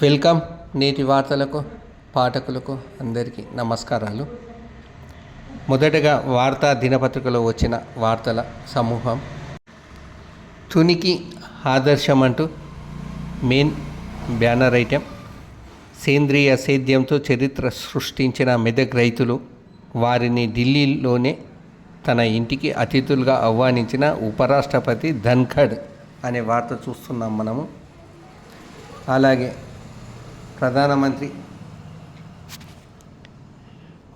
Welcome నేటి వార్తలకు పాఠకులకు అందరికీ నమస్కారాలు. మొదటగా వార్తా దినపత్రికలో వచ్చిన వార్తల సమూహం. తునికి ఆదర్శం అంటూ మెయిన్ బ్యానర్ ఐటెం సేంద్రియ సేద్యంతో చరిత్ర సృష్టించిన మెదక్ రైతులు వారిని ఢిల్లీలోనే తన ఇంటికి అతిథులుగా ఆహ్వానించిన ఉపరాష్ట్రపతి ధన్ఖడ్ అనే వార్త చూస్తున్నాం మనము. అలాగే ప్రధానమంత్రి.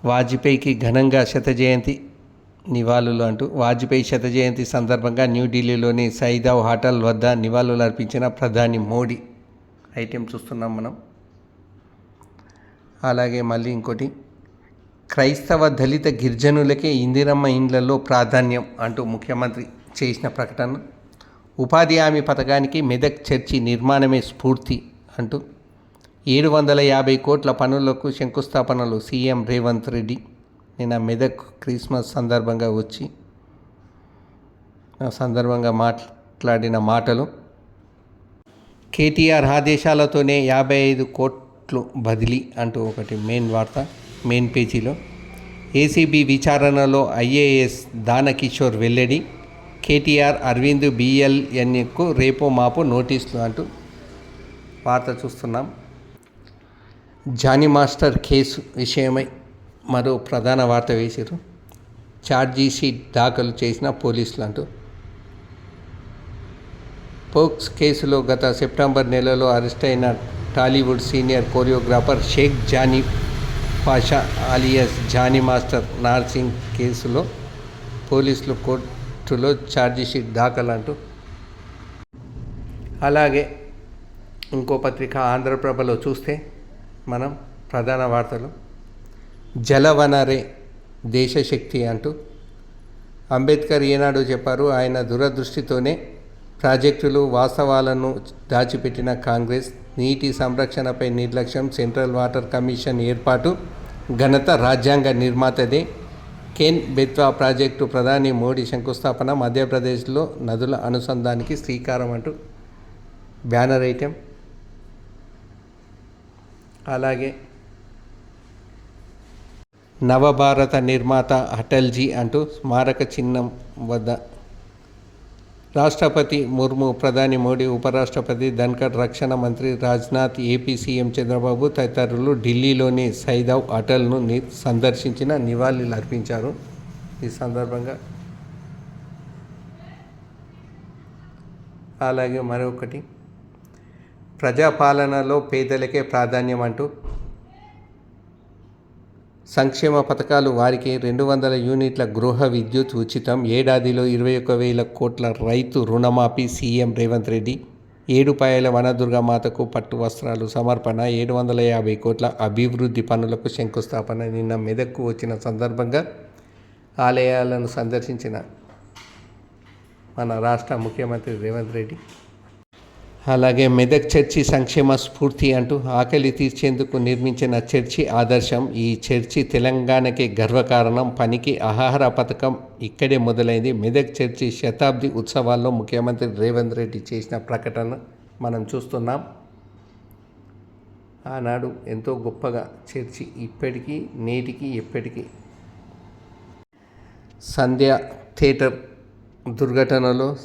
వాజ్పేయికి ఘనంగా శత జయంతి నివాళులు అంటూ వాజ్పేయి శత జయంతి సందర్భంగా న్యూఢిల్లీలోని సైదావ్ హోటల్ వద్ద నివాళులు అర్పించిన ప్రధాని మోడీ. ఐటెం చూస్తున్నాం మనం. అలాగే మళ్ళీ ఇంకోటి క్రైస్తవ దళిత గిరిజనులకే ఇందిరమ్మ ఇండ్లలో ప్రాధాన్యం అంటూ ముఖ్యమంత్రి చేసిన ప్రకటన. ఉపాధి హామీ పథకానికి మెదక్ చర్చి నిర్మాణమే స్ఫూర్తి అంటూ ఏడు వందల యాభై కోట్ల పనులకు శంకుస్థాపనలు సీఎం రేవంత్ రెడ్డి. నిన్న మెదక్ క్రిస్మస్ సందర్భంగా వచ్చి సందర్భంగా మాట్లాడిన మాటలు కేటీఆర్ ఆదేశాలతోనే యాభై ఐదు కోట్లు బదిలీ అంటూ ఒకటి మెయిన్ వార్త మెయిన్ పేజీలో. ఏసీబీ విచారణలో ఐఏఎస్ దానకిషోర్ వెల్లడి కేటీఆర్ అరవింద్ బిఎల్ఎన్కు రేపో మాపు నోటీసులు అంటూ వార్త చూస్తున్నాం. జానీ మాస్టర్ కేసు విషయమై మరో ప్రధాన వార్త వేశారు. ఛార్జీ షీట్ దాఖలు చేసిన పోలీసులు అంటూ పోక్స్ కేసులో గత సెప్టెంబర్ నెలలో అరెస్ట్ అయిన Tollywood senior choreographer Shaik Jani Pasha alias Jani master Narsing కేసులో పోలీసులు కోర్టులో ఛార్జీషీట్ దాఖలు అంటూ అలాగే ఇంకో పత్రిక ఆంధ్రప్రభలో చూస్తే మనం ప్రధాన వార్తలు. జలవనరే దేశశక్తి అంటూ అంబేద్కర్ ఏనాడు చెప్పారు ఆయన దురదృష్టితోనే ప్రాజెక్టులు వాస్తవాలను దాచిపెట్టిన కాంగ్రెస్ నీటి సంరక్షణపై నిర్లక్ష్యం సెంట్రల్ వాటర్ కమిషన్ ఏర్పాటు ఘనత రాజ్యాంగ నిర్మాతదే. కేన్ బెత్వా ప్రాజెక్టు ప్రధాని మోడీ శంకుస్థాపన మధ్యప్రదేశ్లో నదుల అనుసంధానికి శ్రీకారం అంటూ బ్యానర్ ఐటెం. అలాగే నవభారత నిర్మాత అటల్జీ అంటూ స్మారక చిహ్నం వద్ద రాష్ట్రపతి ముర్ము ప్రధాని మోడీ ఉపరాష్ట్రపతి ధన్కర్ రక్షణ మంత్రి రాజ్నాథ్ ఏపీ సీఎం చంద్రబాబు తదితరులు ఢిల్లీలోని సైదవ్ అటల్ను సందర్శించిన నివాళులు అర్పించారు. ఈ సందర్భంగా అలాగే మరొకటి. ప్రజాపాలనలో పేదలకే ప్రాధాన్యం అంటూ సంక్షేమ పథకాలు వారికి రెండు వందల యూనిట్ల గృహ విద్యుత్ ఉచితం. ఏడాదిలో ఇరవై ఒక వేల కోట్ల రైతు రుణమాఫీ సీఎం రేవంత్ రెడ్డి. ఏడుపాయల వనదుర్గమాతకు పట్టు వస్త్రాలు సమర్పణ. ఏడు వందల యాభై కోట్ల అభివృద్ధి పనులకు శంకుస్థాపన. నిన్న మెదక్కు వచ్చిన సందర్భంగా ఆలయాలను సందర్శించిన మన రాష్ట్ర ముఖ్యమంత్రి రేవంత్ రెడ్డి అలాగే మెదక్ చర్చి సంక్షేమ స్ఫూర్తి అంటూ ఆకలి తీర్చేందుకు నిర్మించిన చర్చి ఆదర్శం. ఈ చర్చి తెలంగాణకి గర్వకారణం. పనికి ఆహార పథకం ఇక్కడే మొదలైంది. మెదక్ చర్చి శతాబ్ది ఉత్సవాల్లో ముఖ్యమంత్రి రేవంత్ రెడ్డి చేసిన ప్రకటన మనం చూస్తున్నాం. ఆనాడు ఎంతో గొప్పగా చర్చి ఇప్పటికీ నేటికి ఎప్పటికీ సంధ్య థియేటర్ దుర్ఘటనలో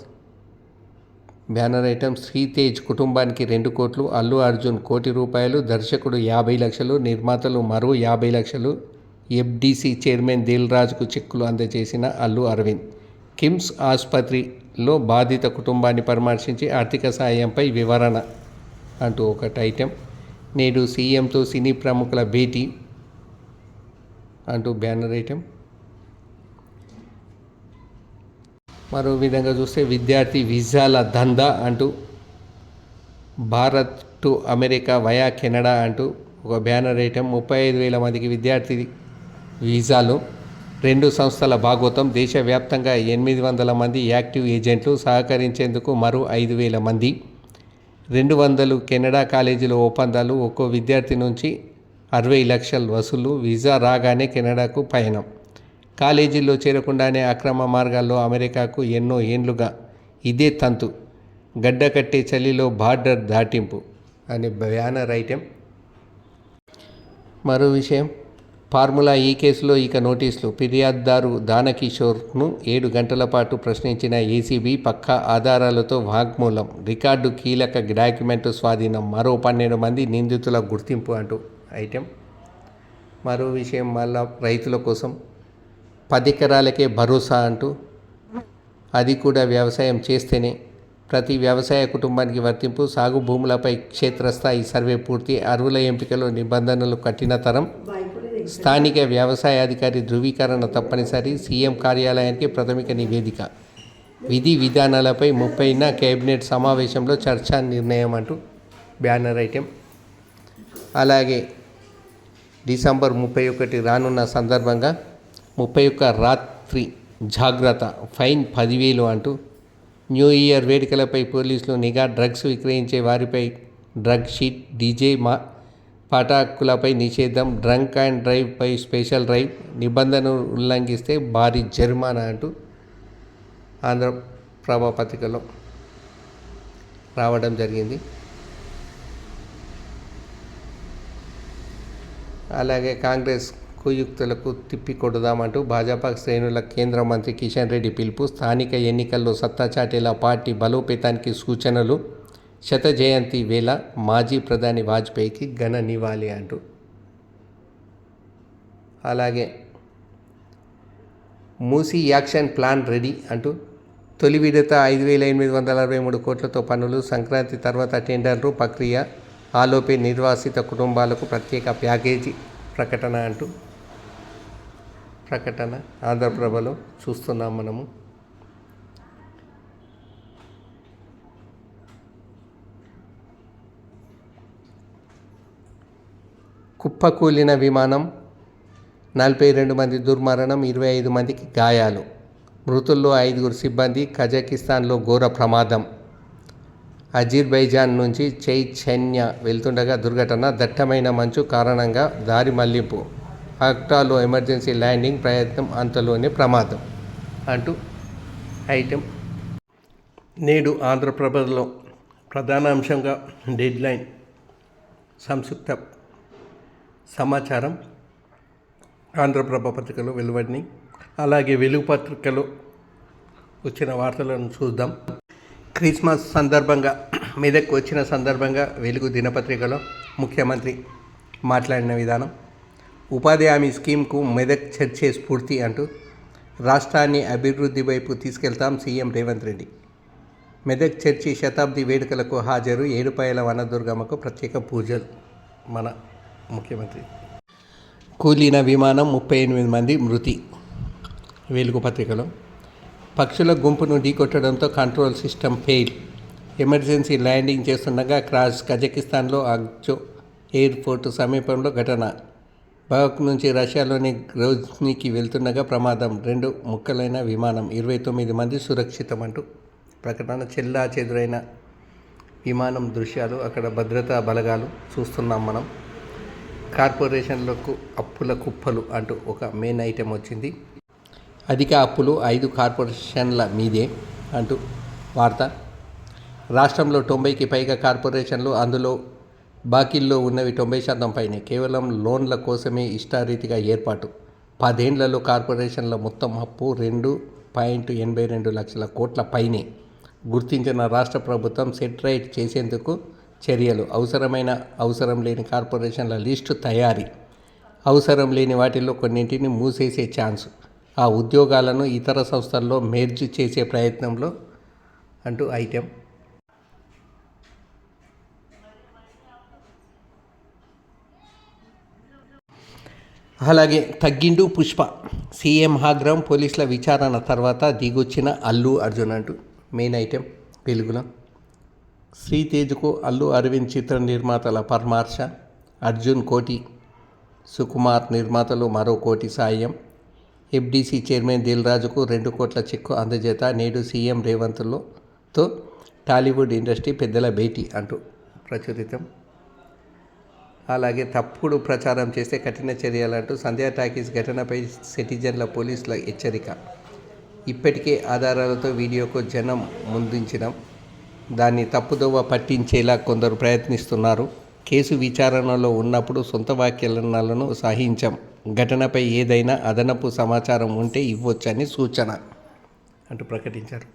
బ్యానర్ ఐటెం శ్రీతేజ్ కుటుంబానికి రెండు కోట్లు అల్లు అర్జున్ కోటి రూపాయలు దర్శకుడు యాభై లక్షలు నిర్మాతలు మరో యాభై లక్షలు ఎఫ్డీసీ చైర్మన్ దిల్ రాజుకు చెక్కులు అందజేసిన అల్లు అరవింద్. కిమ్స్ ఆసుపత్రిలో బాధిత కుటుంబాన్ని పరామర్శించి ఆర్థిక సాయంపై వివరణ అంటూ ఒకటి ఐటెం నేడు సీఎంతో సినీ ప్రముఖుల భేటీ అంటూ బ్యానర్ ఐటెం మరో విధంగా చూస్తే విద్యార్థి వీసాల దందా అంటూ Bharat to America via Canada అంటూ ఒక బ్యానర్ ఐటమ్ ముప్పై ఐదు వేల మందికి విద్యార్థి వీసాలు రెండు సంస్థల భాగోతం దేశవ్యాప్తంగా ఎనిమిది వందల మంది యాక్టివ్ ఏజెంట్లు సహకరించేందుకు మరో ఐదు వేల మంది. రెండు వందలు కెనడా కాలేజీల ఒప్పందాలు ఒక్కో విద్యార్థి నుంచి అరవై లక్షల వసూలు వీసా రాగానే కెనడాకు పయనం. కాలేజీల్లో చేరకుండానే అక్రమ మార్గాల్లో అమెరికాకు ఎన్నో ఏండ్లుగా ఇదే తంతు. గడ్డ కట్టే చలిలో బార్డర్ దాటింపు అనే బ్యానర్ ఐటెం. మరో విషయం ఫార్ములా ఈ కేసులో ఇక నోటీసులు. ఫిర్యాదుదారు దానకిషోర్ను ఏడు గంటల పాటు ప్రశ్నించిన ఏసీబీ పక్కా ఆధారాలతో వాగ్మూలం. రికార్డు కీలక డాక్యుమెంటు స్వాధీనం. మరో పన్నెండు మంది నిందితుల గుర్తింపు అంటూ ఐటెం. మరో విషయం మళ్ళా రైతుల కోసం పదికరాలకే భరోసా అంటూ అది కూడా వ్యవసాయం చేస్తేనే ప్రతి వ్యవసాయ కుటుంబానికి వర్తింపు సాగు భూములపై క్షేత్రస్థాయి సర్వే పూర్తి అరువుల ఎంపికలో నిబంధనలు కఠినతరం స్థానిక వ్యవసాయ అధికారి ధృవీకరణ తప్పనిసరి. సీఎం కార్యాలయానికి ప్రాథమిక నివేదిక. విధి విధానాలపై ముప్పైన కేబినెట్ సమావేశంలో చర్చా నిర్ణయం అంటూ బ్యానర్ ఐటెం. అలాగే డిసెంబర్ ముప్పై ఒకటి రానున్న సందర్భంగా ముప్పై ఒక్క రాత్రి జాగ్రత్త ఫైన్ పదివేలు అంటూ న్యూ ఇయర్ వేడుకలపై పోలీసులు నిఘా డ్రగ్స్ విక్రయించే వారిపై డ్రగ్ షీట్ డీజే మా పటాకులపై నిషేధం డ్రంక్ అండ్ డ్రైవ్ పై స్పెషల్ డ్రైవ్ నిబంధనలు ఉల్లంఘిస్తే భారీ జరిమానా అంటూ ఆంధ్రప్రభ పత్రికలో రావడం జరిగింది. అలాగే కాంగ్రెస్ కుయుక్తులకు తిప్పికొడదామంటూ భాజపా శ్రేణుల కేంద్ర మంత్రి కిషన్ రెడ్డి పిలుపు స్థానిక ఎన్నికల్లో సత్తా చాటేలా పార్టీ బలోపేతానికి సూచనలు శత జయంతి వేళ మాజీ ప్రధాని వాజ్పేయికి ఘన నివాళి అంటూ. అలాగే మూసీ యాక్షన్ ప్లాన్ రెడీ అంటూ తొలి విడత ఐదు వేల ఎనిమిది వందల అరవై మూడు కోట్లతో పనులు సంక్రాంతి తర్వాత టెండర్లు ప్రక్రియ ఆలోపే నిర్వాసిత కుటుంబాలకు ప్రత్యేక ప్యాకేజీ ప్రకటన అంటూ. ప్రకటన ఆంధ్రప్రభలో చూస్తున్నాం మనము. కుప్పకూలిన విమానం నలభై రెండు మంది దుర్మరణం ఇరవై ఐదు మందికి గాయాలు. మృతుల్లో ఐదుగురు సిబ్బంది కజకిస్తాన్లో ఘోర ప్రమాదం. అజీర్బైజాన్ నుంచి చైతన్య వెళ్తుండగా దుర్ఘటన దట్టమైన మంచు కారణంగా దారి మళ్ళింపు. అక్టాలో ఎమర్జెన్సీ ల్యాండింగ్ ప్రయత్నం అంతలోనే ప్రమాదం అంటూ ఐటెం. నేడు ఆంధ్రప్రభలో ప్రధాన అంశంగా డెడ్లైన్ సంక్షిప్త సమాచారం ఆంధ్రప్రభ పత్రికలో వెలువడినాయి. అలాగే వెలుగు పత్రికలో వచ్చిన వార్తలను చూద్దాం. క్రిస్మస్ సందర్భంగా మెదక్ వచ్చిన సందర్భంగా వెలుగు దినపత్రికలో ముఖ్యమంత్రి మాట్లాడిన విధానం. ఉపాధి హామీ స్కీమ్కు మెదక్ చర్చే స్ఫూర్తి అంటూ రాష్ట్రాన్ని అభివృద్ధి వైపు తీసుకెళ్తాం సీఎం రేవంత్ రెడ్డి. మెదక్ చర్చి శతాబ్ది వేడుకలకు హాజరు ఏడుపాయల వనదుర్గమ్మకు ప్రత్యేక పూజలు. మన ముఖ్యమంత్రి. కూలిన విమానం ముప్పై ఎనిమిది మంది మృతి. వెలుగు పత్రికలో పక్షుల గుంపును ఢీకొట్టడంతో control system fail. Emergency landing చేస్తుండగా క్రాష్ కజకిస్తాన్లో అగ్జో ఎయిర్పోర్టు సమీపంలో ఘటన. బాక్ నుంచి రష్యాలోని గ్రోజ్నీకి వెళ్తుండగా ప్రమాదం. రెండు ముక్కలైన విమానం ఇరవై తొమ్మిది మంది సురక్షితం అంటూ ప్రకటన చెల్లా చెదురైన విమానం దృశ్యాలు అక్కడ భద్రతా బలగాలు చూస్తున్నాం మనం. కార్పొరేషన్లకు అప్పుల కుప్పలు అంటూ ఒక మెయిన్ ఐటెం వచ్చింది. అధిక అప్పులు ఐదు కార్పొరేషన్ల మీదే అంటూ వార్త. రాష్ట్రంలో తొంభైకి పైగా కార్పొరేషన్లు అందులో బాకీల్లో ఉన్నవి తొంభై శాతం పైనే. కేవలం లోన్ల కోసమే ఇష్టారీతిగా ఏర్పాటు. పదేండ్లలో కార్పొరేషన్ల మొత్తం అప్పు రెండు పాయింట్ ఎనభై రెండు లక్షల కోట్ల పైనే. గుర్తించిన రాష్ట్ర ప్రభుత్వం సెట్రైట్ చేసేందుకు చర్యలు. అవసరమైన అవసరం లేని కార్పొరేషన్ల లిస్టు తయారీ. అవసరం లేని వాటిల్లో కొన్నింటిని మూసేసే ఛాన్స్. ఆ ఉద్యోగాలను ఇతర సంస్థల్లో మెర్జ్ చేసే ప్రయత్నంలో అంటూ ఐటెం అలాగే తగ్గిండు పుష్ప. సీఎం ఆగ్రహం పోలీసుల విచారణ తర్వాత దిగొచ్చిన అల్లు అర్జున్ అంటూ మెయిన్ ఐటెం వెలుగులో. శ్రీతేజ్కు అల్లు అరవింద్ చిత్ర నిర్మాతల పరమార్ష అర్జున్ కోటి. సుకుమార్ నిర్మాతలు మరో కోటి సాయం. ఎఫ్డీసీ చైర్మన్ దిల్ రాజుకు రెండు కోట్ల చెక్కు అందజేత. నేడు సీఎం రేవంత్లో తో టాలీవుడ్ ఇండస్ట్రీ పెద్దల భేటీ అంటూ ప్రచురితం. అలాగే తప్పుడు ప్రచారం చేస్తే కఠిన చర్యలంటూ సంధ్యా టాకీస్ ఘటనపై సిటిజన్ల పోలీసుల హెచ్చరిక. ఇప్పటికే ఆధారాలతో వీడియోకు జనం ముందుంచడం దాన్ని తప్పుదోవ పట్టించేలా కొందరు ప్రయత్నిస్తున్నారు. కేసు విచారణలో ఉన్నప్పుడు సొంత వ్యాఖ్యలను సహించం. ఘటనపై ఏదైనా అదనపు సమాచారం ఉంటే ఇవ్వొచ్చని సూచన. అంటూ ప్రకటించారు.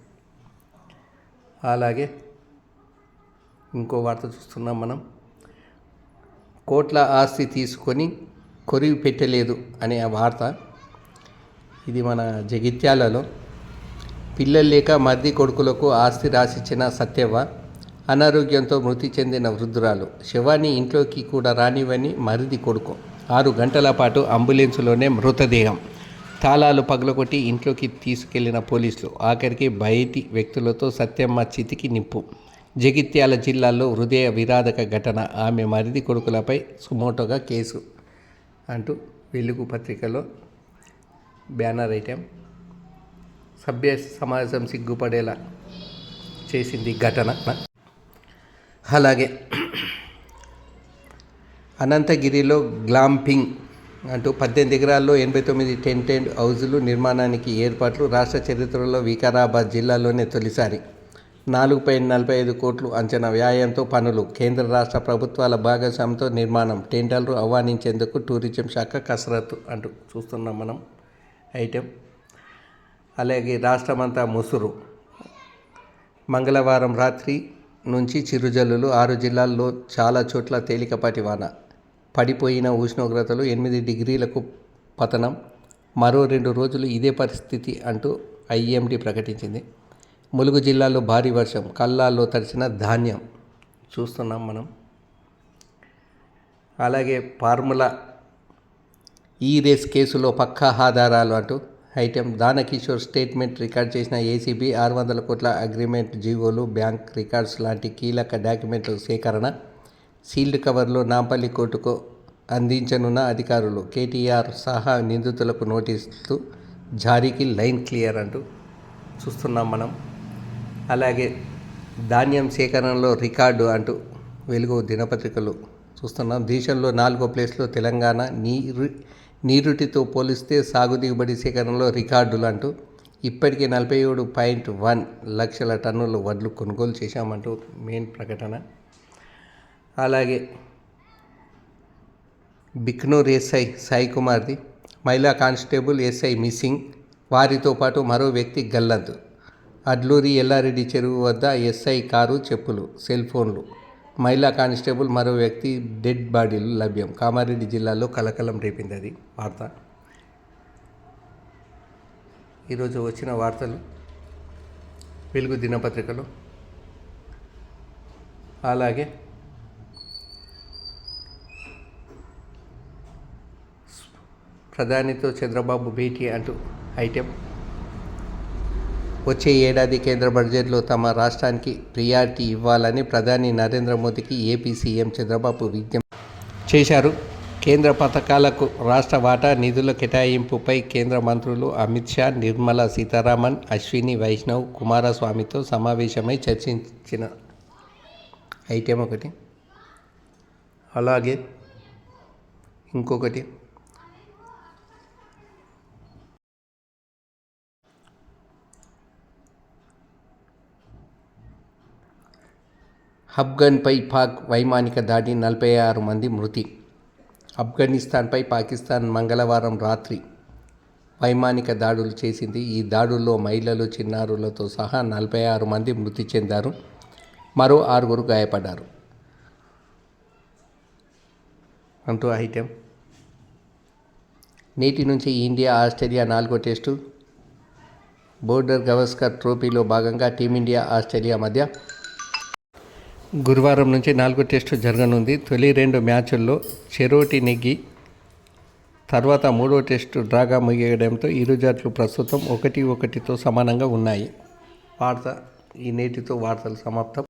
అలాగే ఇంకో వార్త చూస్తున్నాం మనం. కోట్ల ఆస్తి తీసుకొని కొరివి పెట్టలేదు అనే వార్త. ఇది మన జగిత్యాలలో. పిల్లలు లేక మర్ది కొడుకులకు ఆస్తి రాసిచ్చిన సత్యవ్వ అనారోగ్యంతో మృతి చెందిన వృద్ధురాలు. శవాన్ని ఇంట్లోకి కూడా రానివని మరిది కొడుకు. ఆరు గంటల పాటు అంబులెన్సులోనే మృతదేహం. తాళాలు పగలగొట్టి ఇంట్లోకి తీసుకెళ్ళిన పోలీసులు. ఆఖరికి బయటి వ్యక్తులతో సత్యమ్మ చితికి నిప్పు. జగిత్యాల జిల్లాలో హృదయ విరాధక ఘటన. ఆమె మరిది కొడుకులపై సుమోటోగా కేసు అంటూ వెలుగు పత్రికలో బ్యానర్ ఐటెం. సభ్య సమాజం సిగ్గుపడేలా చేసింది ఘటన. అలాగే అనంతగిరిలో గ్లాంపింగ్ అంటూ పద్దెనిమిది ఎకరాల్లో ఎనభై తొమ్మిది టెంటెడ్ హౌజులు నిర్మాణానికి ఏర్పాట్లు రాష్ట్ర చరిత్రలో వికారాబాద్ జిల్లాలోనే తొలిసారి. నాలుగు పాయింట్ నలభై ఐదు కోట్లు అంచనా వ్యాయంతో పనులు. కేంద్ర రాష్ట్ర ప్రభుత్వాల భాగస్వామ్యంతో నిర్మాణం. టెండర్లు ఆహ్వానించేందుకు టూరిజం శాఖ కసరత్తు అంటూ చూస్తున్నాం మనం. ఐటెం. అలాగే రాష్ట్రమంతా ముసురు. మంగళవారం రాత్రి నుంచి చిరుజల్లులు ఆరు జిల్లాల్లో చాలా చోట్ల తేలికపాటి వాన. పడిపోయిన ఉష్ణోగ్రతలు ఎనిమిది డిగ్రీలకు పతనం. మరో రెండు రోజులు ఇదే పరిస్థితి అంటూ ఐఎండి ప్రకటించింది. ములుగు జిల్లాలో భారీ వర్షం కళ్ళాల్లో తడిసిన ధాన్యం చూస్తున్నాం మనం. అలాగే ఫార్ములా ఈ రేస్ కేసులో పక్కా ఆధారాలు అంటూ ఐటెం దానకిషోర్ స్టేట్మెంట్ రికార్డ్ చేసిన ఏసీబీ ఆరు వందల కోట్ల అగ్రిమెంట్ జీవోలు బ్యాంక్ రికార్డ్స్ లాంటి కీలక డాక్యుమెంట్ల సేకరణ సీల్డ్ కవర్లో నాంపల్లి కోర్టుకు అందించనున్న అధికారులు కేటీఆర్ సహా నిందితులకు నోటీసులు జారీకి లైన్ క్లియర్ అంటూ చూస్తున్నాం మనం. అలాగే ధాన్యం సేకరణలో రికార్డు అంటూ వెలుగు దినపత్రికలు చూస్తున్నాం. దేశంలో నాలుగో ప్లేస్లో తెలంగాణ నీరు నీరుటితో పోలిస్తే సాగు దిగుబడి సేకరణలో రికార్డులు అంటూ ఇప్పటికే నలభై ఏడు పాయింట్ వన్ లక్షల టన్నుల వడ్లు కొనుగోలు చేశామంటూ మెయిన్ ప్రకటన. అలాగే బిక్నూర్ ఎస్ఐ సాయి కుమార్ది మహిళా కానిస్టేబుల్ ఎస్ఐ మిస్సింగ్ వారితో పాటు మరో వ్యక్తి గల్లంతు. అడ్లూరి ఎల్లారెడ్డి చెరువు వద్ద ఎస్ఐ కారు చెప్పులు సెల్ ఫోన్లు. మహిళా కానిస్టేబుల్ మరో వ్యక్తి డెడ్ బాడీలు లభ్యం. కామారెడ్డి జిల్లాలో కలకలం రేపింది అది. వార్త. ఈరోజు వచ్చిన వార్తలు. వెలుగు దినపత్రికలో. అలాగే ప్రధానితో చంద్రబాబు భేటీ అంటూ ఐటెం వచ్చే ఏడాది కేంద్ర బడ్జెట్లో తమ రాష్ట్రానికి ప్రియారిటీ ఇవ్వాలని ప్రధాని నరేంద్ర మోదీకి ఏపీ సీఎం చంద్రబాబు విజ్ఞప్తి చేశారు. కేంద్ర పథకాలకు రాష్ట్ర వాటా నిధుల కేటాయింపుపై కేంద్ర మంత్రులు అమిత్ షా నిర్మలా సీతారామన్ అశ్విని వైష్ణవ్ కుమారస్వామితో సమావేశమై చర్చించిన ఐటెం ఒకటి అలాగే ఇంకొకటి అఫ్ఘన్పై పాక్ వైమానిక దాడి నలభై ఆరు మంది మృతి. ఆఫ్ఘనిస్తాన్పై పాకిస్తాన్ మంగళవారం రాత్రి వైమానిక దాడులు చేసింది. ఈ దాడుల్లో మహిళలు చిన్నారులతో సహా నలభై ఆరు మంది మృతి చెందారు. మరో ఆరుగురు గాయపడ్డారు. అంటూ ఐటెం. నేటి నుంచి ఇండియా ఆస్ట్రేలియా నాలుగో టెస్టు. బోర్డర్ గవస్కర్ ట్రోఫీలో భాగంగా టీమిండియా ఆస్ట్రేలియా మధ్య గురువారం నుంచి నాలుగో టెస్టు జరగనుంది. తొలి రెండు మ్యాచుల్లో చెరోటి నెగ్గి తర్వాత మూడో టెస్టు డ్రాగా ముగియడంతో ఇరు జట్లు ప్రస్తుతం ఒకటి ఒకటితో సమానంగా ఉన్నాయి. వార్త ఈ నేటితో వార్తలు సమాప్తం.